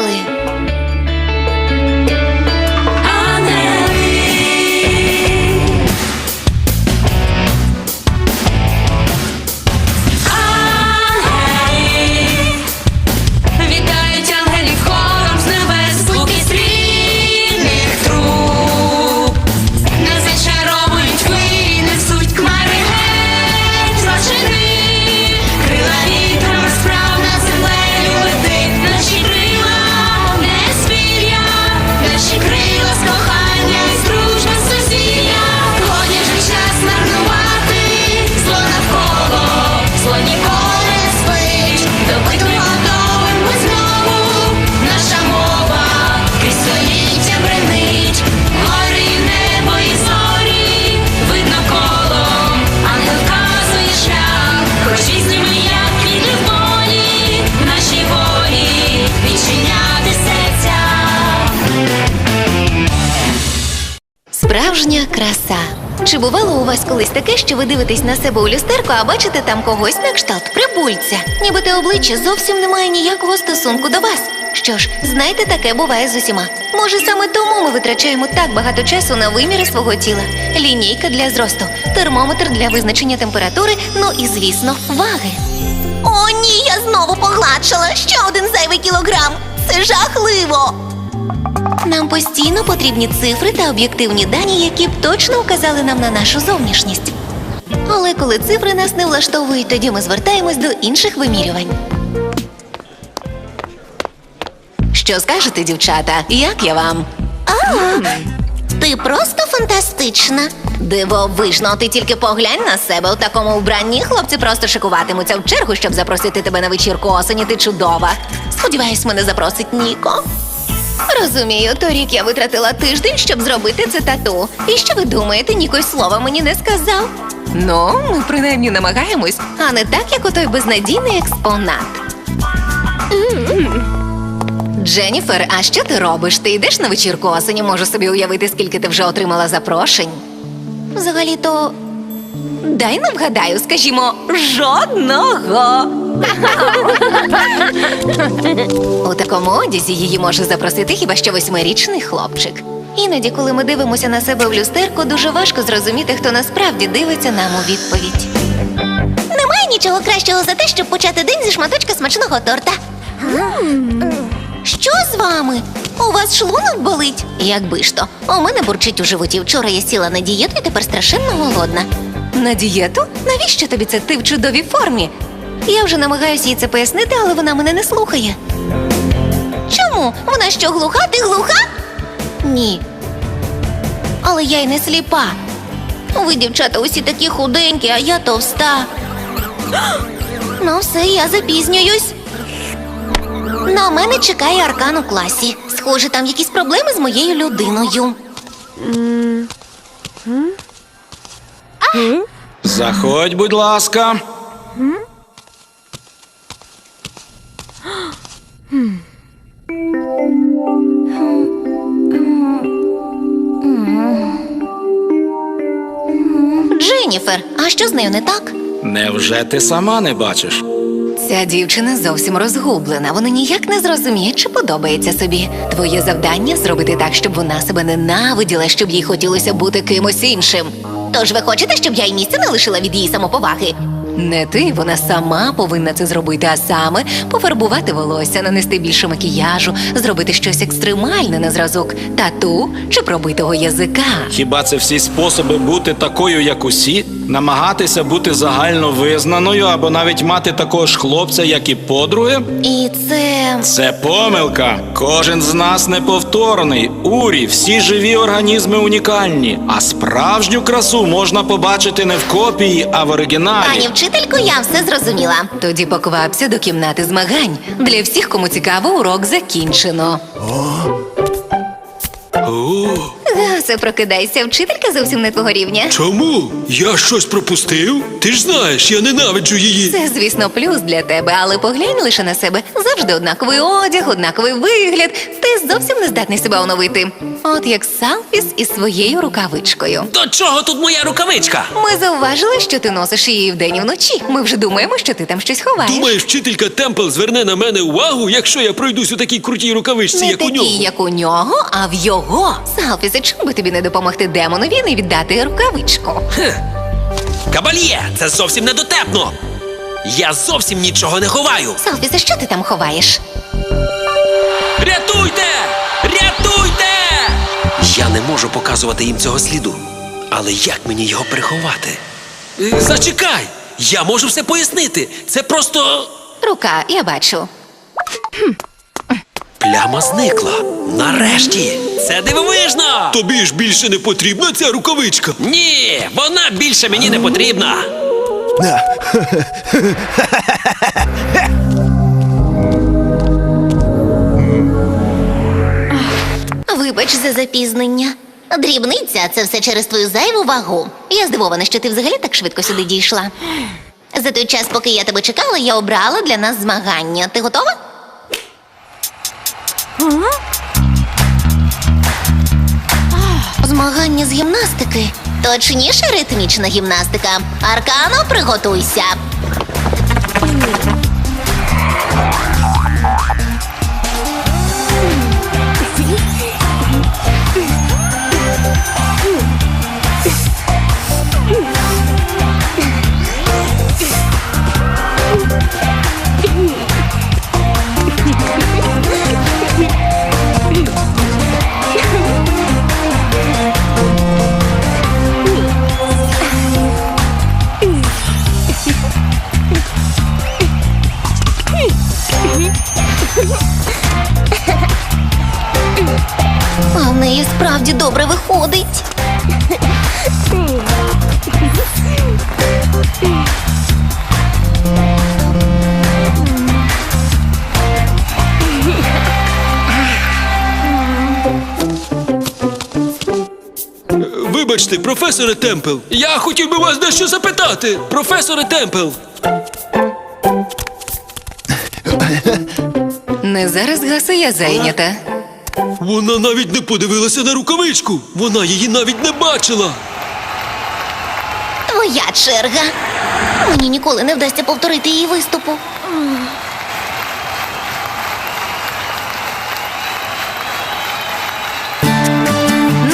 really? Справжня краса. Чи бувало у вас колись таке, що ви дивитесь на себе у люстерку, а бачите там когось на кшталт прибульця? Ніби те обличчя зовсім не має ніякого стосунку до вас. Що ж, знаєте, таке буває з усіма. Може, саме тому ми витрачаємо так багато часу на виміри свого тіла: лінійка для зросту, термометр для визначення температури, ну і звісно, ваги. О, ні, я знову погладшала. Ще один зайвий кілограм. Це жахливо. Нам постійно потрібні цифри та об'єктивні дані, які б точно вказали нам на нашу зовнішність. Але коли цифри нас не влаштовують, тоді ми звертаємось до інших вимірювань. Що скажете, дівчата? Як я вам? А, Ти просто фантастична. Дивовижно, ти тільки поглянь на себе у такому вбранні. Хлопці просто шикуватимуться в чергу, щоб запросити тебе на вечірку осені. Ти чудова. Сподіваюсь, мене запросить Ніко. Розумію, торік я витратила тиждень, щоб зробити це тату. І що ви думаєте, Ніко й слова мені не сказав? Ну, ми принаймні намагаємось, а не так, як отой безнадійний експонат. Дженніфер, а що ти робиш? Ти йдеш на вечірку осені? Можу собі уявити, скільки ти вже отримала запрошень. Взагалі-то. Дай нам вгадаю, скажімо, жодного. У такому одязі її може запросити хіба що восьмирічний хлопчик. Іноді, коли ми дивимося на себе в люстерку, дуже важко зрозуміти, хто насправді дивиться нам у відповідь. Немає нічого кращого за те, щоб почати день зі шматочка смачного торта. Що з вами? У вас шлунок болить? Якби ж то. У мене бурчить у животі. Вчора я сіла на дієту і тепер страшенно голодна. На дієту? Навіщо тобі це? Ти в чудовій формі? Я вже намагаюся їй це пояснити, але вона мене не слухає. Чому? Вона що, глуха? Ти глуха? Ні. Але я й не сліпа. Ви, дівчата, усі такі худенькі, а я товста. Ну, все, я запізнююсь. На мене чекає аркан у класі. Схоже, там якісь проблеми з моєю людиною. Заходь, будь ласка. Що з нею не так? Невже ти сама не бачиш? Ця дівчина зовсім розгублена. Вона ніяк не зрозуміє, чи подобається собі. Твоє завдання зробити так, щоб вона себе ненавиділа, щоб їй хотілося бути кимось іншим. Тож ви хочете, щоб я й місця не лишила від її самоповаги? Не ти, вона сама повинна це зробити, а саме пофарбувати волосся, нанести більше макіяжу, зробити щось екстремальне на зразок тату чи пробитого язика. Хіба це всі способи бути такою, як усі? Намагатися бути загально визнаною або навіть мати такого ж хлопця, як і подруги? І це. Це помилка. Кожен з нас неповторний. Урі, всі живі організми унікальні. А справжню красу можна побачити не в копії, а в оригіналі. Пані вчителько, я все зрозуміла. Тоді поквапся до кімнати змагань. Для всіх, кому цікаво, урок закінчено. У, Гасе, прокидайся, вчителька зовсім не твого рівня. Чому? Я щось пропустив? Ти ж знаєш, я ненавиджу її. Це, звісно, плюс для тебе, але поглянь лише на себе. Завжди однаковий одяг, однаковий вигляд. Ти зовсім не здатний себе оновити. От як Салфіс із своєю рукавичкою. До чого тут моя рукавичка? Ми зауважили, що ти носиш її вдень і вночі. Ми вже думаємо, що ти там щось ховаєш. Думаєш, вчителька Темпл зверне на мене увагу, якщо я пройдусь у такій крутій рукавичці, не як у такий, нього? як у нього, а в його. Салфісе, чому би тобі не допомогти демонові і віддати рукавичку? Кабальє, це зовсім недотепно. Я зовсім нічого не ховаю. Салфісе, що ти там ховаєш? Рятуйте! Рятуйте! Я не можу показувати їм цього сліду. Але як мені його приховати? Е, Зачекай! Я можу все пояснити. Це просто. Рука, я бачу. Пляма зникла. Нарешті! Це дивовижно! Тобі ж більше не потрібна ця рукавичка. Ні, вона більше мені не потрібна. Вибач за запізнення. Дрібниця це все через твою зайву вагу. Я здивована, що ти взагалі так швидко сюди дійшла. За той час, поки я тебе чекала, я обрала для нас змагання. Ти готова? Змагання з гімнастики. Точніше, ритмічна гімнастика. Аркано, приготуйся. А в неї справді добре виходить. Вибачте, професоре Темпл, я хотів би вас дещо запитати. Професоре Темпл. Не зараз гаси, я зайнята. Вона навіть не подивилася на рукавичку. Вона її навіть не бачила. Твоя черга. Мені ніколи не вдасться повторити її виступу.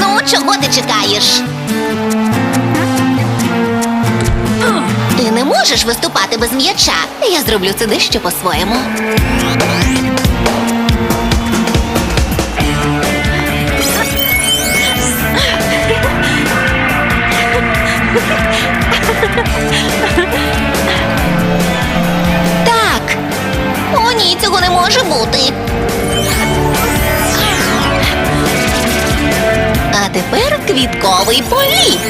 Ну, чого ти чекаєш? Можеш виступати без м'яча. Я зроблю це дещо по-своєму. Так. О, ні, цього не може бути. А тепер квітковий політ.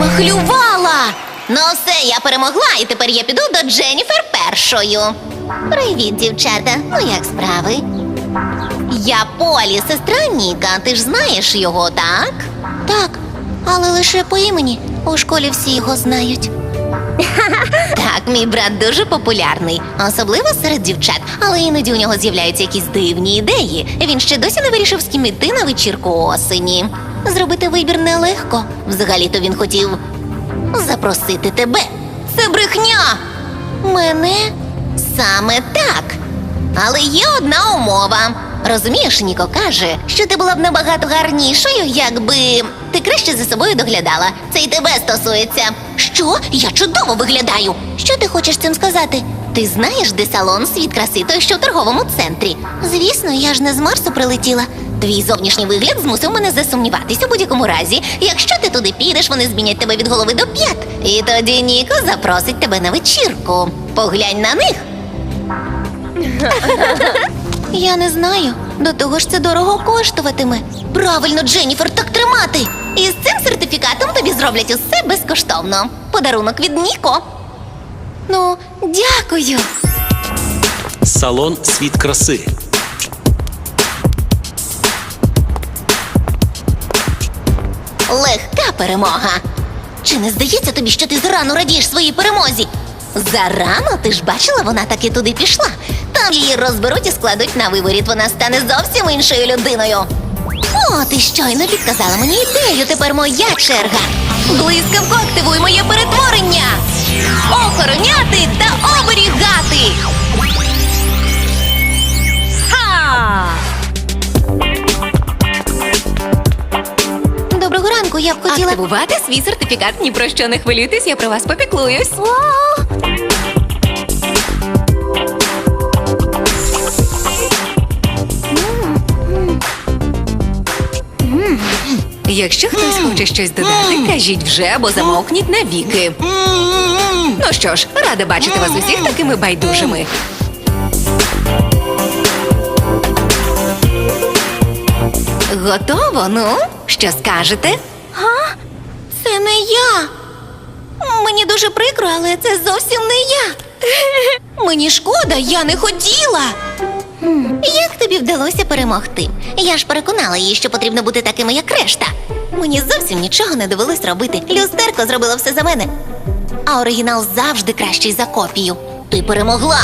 Махлювала. Ну все, я перемогла, і тепер я піду до Дженніфер першою. Привіт, дівчата. Ну як справи? Я Полі, сестра Ніка. Ти ж знаєш його, так? Так, але лише по імені. У школі всі його знають. Так, мій брат дуже популярний, особливо серед дівчат, але іноді у нього з'являються якісь дивні ідеї. Він ще досі не вирішив з ким іти на вечірку осені. Зробити вибір нелегко. Взагалі-то він хотів запросити тебе. Це брехня. Мене саме так. Але є одна умова. Розумієш, Ніко каже, що ти була б набагато гарнішою, якби ти краще за собою доглядала. Це й тебе стосується. Що? Я чудово виглядаю. Що ти хочеш цим сказати? Ти знаєш, де салон світ краси, той що в торговому центрі. Звісно, я ж не з Марсу прилетіла. Твій зовнішній вигляд змусив мене засумніватись у будь-якому разі. Якщо ти туди підеш, вони змінять тебе від голови до п'ят. І тоді Ніко запросить тебе на вечірку. Поглянь на них. Я не знаю. До того ж це дорого коштуватиме. Правильно, Дженніфер, так тримати. І з цим сертифікатом тобі зроблять усе безкоштовно. Подарунок від Ніко. Ну, дякую. Салон світ краси. Легка перемога. Чи не здається тобі, що ти зарано радієш своїй перемозі? Зарано ти ж бачила, вона таки туди пішла. Там її розберуть і складуть на виворіт. Вона стане зовсім іншою людиною. О, ти щойно підказала мені ідею. Тепер моя черга. Блискавко активуй моє перетворення. Охороняти та оберігати. Доброго ранку, я б хотіла. Активувати свій сертифікат. Ні про що не хвилюйтесь, я про вас попіклуюсь. О! Якщо хтось хоче щось додати, кажіть вже або замовкніть навіки. Ну що ж, рада бачити вас усіх такими байдужими. Готово, ну? Що скажете? Га? Це не я. Мені дуже прикро, але це зовсім не я. Мені шкода, я не хотіла. Як тобі вдалося перемогти? Я ж переконала її, що потрібно бути такими, як решта. Мені зовсім нічого не довелось робити. Люстерко зробила все за мене. А оригінал завжди кращий за копію. Ти перемогла.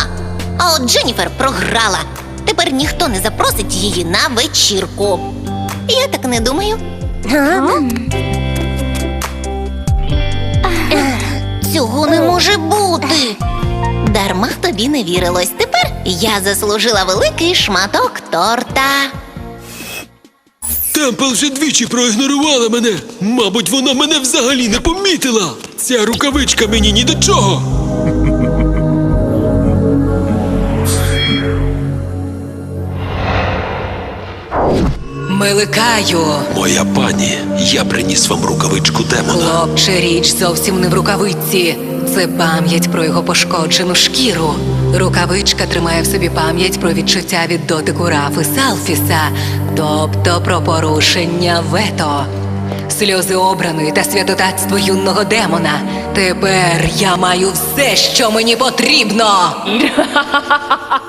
А от Дженніфер програла. Тепер ніхто не запросить її на вечірку. Я так не думаю. Цього не може бути. Дарма тобі не вірилось. Тепер я заслужила великий шматок торта. Темпл вже двічі проігнорувала мене. Мабуть, вона мене взагалі не помітила. Ця рукавичка мені ні до чого. Миликаю. Моя пані, я приніс вам рукавичку демона. Хлопче, річ зовсім не в рукавиці. Це пам'ять про його пошкоджену шкіру. Рукавичка тримає в собі пам'ять про відчуття від дотику Рафи Салфіса, тобто про порушення вето. Сльози обраної та святотатство юного демона. Тепер я маю все, що мені потрібно.